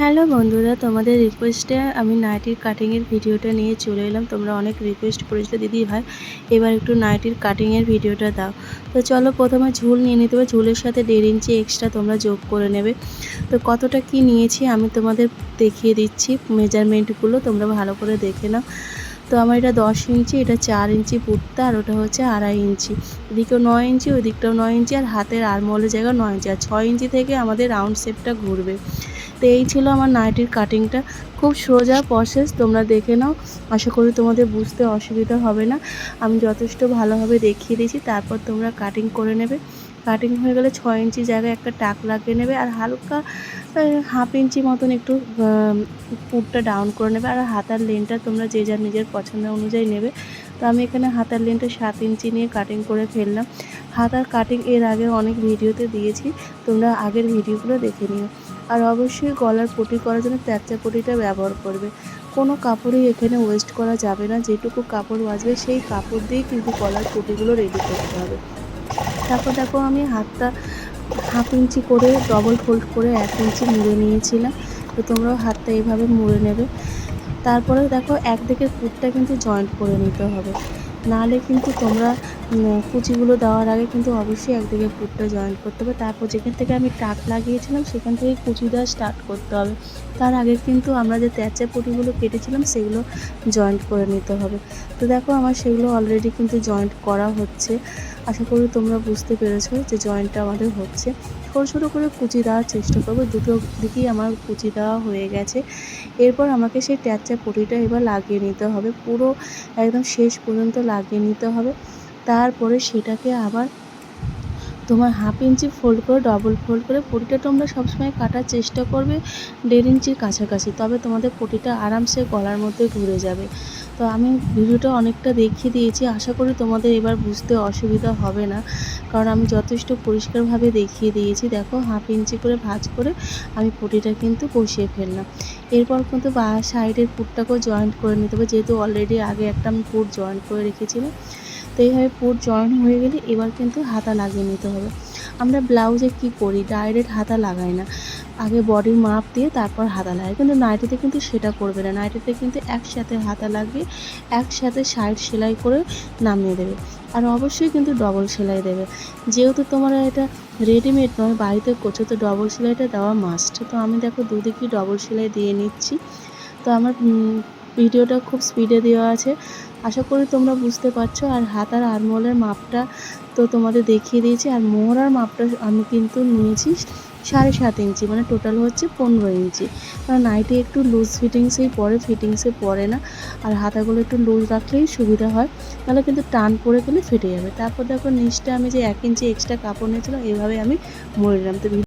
Hello বন্ধুরা, তোমাদের রিকোয়েস্টে আমি নাইটির কাটিংয়ের ভিডিওটা নিয়ে চলে এলাম। তোমরা অনেক রিকোয়েস্ট করেছিলে দিদি ভাই। এবার একটু নাইটির কাটিংয়ের ভিডিওটা দাও। তো চলো প্রথমে ঝুল নিয়ে নিতে হবে। ঝুলের সাথে দেড় ইঞ্চি এক্সট্রা তোমরা যোগ করে নেবে। তো কতটা কি নিয়েছি আমি তোমাদের দেখিয়ে দিচ্ছি। মেজারমেন্টগুলো তোমরা ভালো করে দেখে নাও। তো আমার এটা দশ ইঞ্চি, এটা চার ইঞ্চি পুটটা আর ওটা হচ্ছে আড়াই ইঞ্চি। এদিকেও নয় ইঞ্চি ওই দিকটাও নয় ইঞ্চি আর হাতের আরমোলের জায়গা নয় ইঞ্চি। আর ছয় ইঞ্চি থেকে আমাদের রাউন্ড শেপটা ঘুরবে। তো এই ছিল আমার নাইটির কাটিংটা। খুব সোজা প্রসেস তোমরা দেখে নাও। আশা করি তোমাদের বুঝতে অসুবিধা হবে না। আমি যথেষ্ট ভালোভাবে দেখিয়ে দিয়েছি, তারপর তোমরা কাটিং করে নেবে। কাটিং হয়ে গেলে ছয় ইঞ্চি জায়গায় একটা টাক লাগিয়ে নেবে আর হালকা হাফ ইঞ্চি মতন একটু পুটটা ডাউন করে নেবে আর হাতার লেনটা তোমরা যে যার নিজের পছন্দ অনুযায়ী নেবে। তো আমি এখানে হাতার লেনটা সাত ইঞ্চি নিয়ে কাটিং করে ফেললাম। হাতার কাটিং এর আগে অনেক ভিডিওতে দিয়েছি, তোমরা আগের ভিডিওগুলো দেখে নিও। আর অবশ্যই গলার পটি করার জন্য প্যাঁচা পটিটা ব্যবহার করবে। কোনো কাপড়ই এখানে ওয়েস্ট করা যাবে না, যেটুকু কাপড় বাঁচবে সেই কাপড় দিয়েই কিন্তু গলার পটিগুলো রেডি করতে হবে। তারপর দেখো আমি হাতটা হাফ ইঞ্চি করে ডবল ফোল্ড করে এক ইঞ্চি মুড়ে নিয়েছিলাম। তো তোমরাও হাতটা এইভাবে মুড়ে নেবে। তারপরে দেখো একদিকে কুটটা কিন্তু জয়েন্ট করে নিতে হবে। নাহলে কিন্তু তোমরা কুচিগুলো দেওয়ার আগে কিন্তু অবশ্যই একদিকে পুটটা জয়েন করতে হবে। তারপর যেখান থেকে আমি টাক লাগিয়েছিলাম, সেখান থেকে কুচি দেওয়া স্টার্ট করতে হবে। তার আগে কিন্তু আমরা যে তেঁচা পুটিগুলো কেটেছিলাম, সেগুলো জয়েন্ট করে নিতে হবে। তো দেখো, আমার সেগুলো অলরেডি কিন্তু জয়েন্ট করা হচ্ছে। আশা করি তোমরা বুঝতে পেরেছ যে জয়েন্টটা আমাদের হচ্ছে। ছোটো ছোটো করে কুচি দেওয়ার চেষ্টা করব। দুটো দিকেই আমার কুচি দেওয়া হয়ে গেছে। এরপর আমাকে সেই ট্যাচা পটিটা এবার লাগিয়ে নিতে হবে। পুরো একদম শেষ পর্যন্ত লাগিয়ে নিতে হবে। তারপরে সেটাকে আবার তোমার হাফ ইঞ্চি ফোল্ড করে ডবল ফোল্ড করে পটিটা তোমরা সবসময় কাটার চেষ্টা করবে দেড় ইঞ্চির কাছাকাছি। তবে তোমাদের পটিটা আরামসে গলার মধ্যে ঘুরে যাবে। তো আমি ভিডিওটা অনেকটা দেখিয়ে দিয়েছি। আশা করি তোমাদের এবার বুঝতে অসুবিধা হবে না। কারণ আমি যথেষ্ট পরিষ্কারভাবে দেখিয়ে দিয়েছি। দেখো, হাফ ইঞ্চি করে ভাজ করে আমি পটিটা কিন্তু বসিয়ে ফেললাম। এরপর কিন্তু বা সাইডের পুটটাকেও জয়েন্ট করে নিতে হবে। যেহেতু অলরেডি আগে একটা আমি পুট জয়েন্ট করে রেখেছিলাম। তো এইভাবে পুট জয়েন হয়ে গেলে এবার কিন্তু হাতা লাগিয়ে নিতে হবে। আমরা ব্লাউজে কি করি? ডাইরেক্ট হাতা লাগাই না। আগে বডির মাপ দিয়ে তারপর হাতা লাগে। কিন্তু নাইটিতে কিন্তু সেটা করবে না। নাইটিতে কিন্তু একসাথে হাতা লাগবে, একসাথে সাইড সেলাই করে নামিয়ে দেবে। আর অবশ্যই কিন্তু ডবল সেলাই দেবে। যেহেতু তোমার এটা রেডিমেড নয়, বাড়িতে করছ, তো ডবল সেলাইটা দেওয়া মাস্ট তো আমি দেখো দুদিকেই ডবল সেলাই দিয়ে নিচ্ছি। তো আমার ভিডিওটা খুব স্পিডে দেওয়া আছে। আশা করি তোমরা বুঝতে পারছ। আর হাত আর আরমোলের মাপটা তো তোমাদের দেখিয়ে দিয়েছি। আর মোহরার মাপটা আমি কিন্তু নিয়েছি সাড়ে সাত ইঞ্চি মানে টোটাল হচ্ছে পনেরো ইঞ্চি। কারণ নাইটি একটু লুজ ফিটিংসেই পরে ফিটিংসে পরে না। আর হাতাগুলো একটু লুজ রাখলেই সুবিধা হয়। তাহলে কিন্তু টান পরে গেলে ফেটে যাবে। তারপর দেখো নিচটা আমি যে এক ইঞ্চি এক্সট্রা কাপড় নিয়েছিলাম, এভাবে আমি মরে নিলাম। তো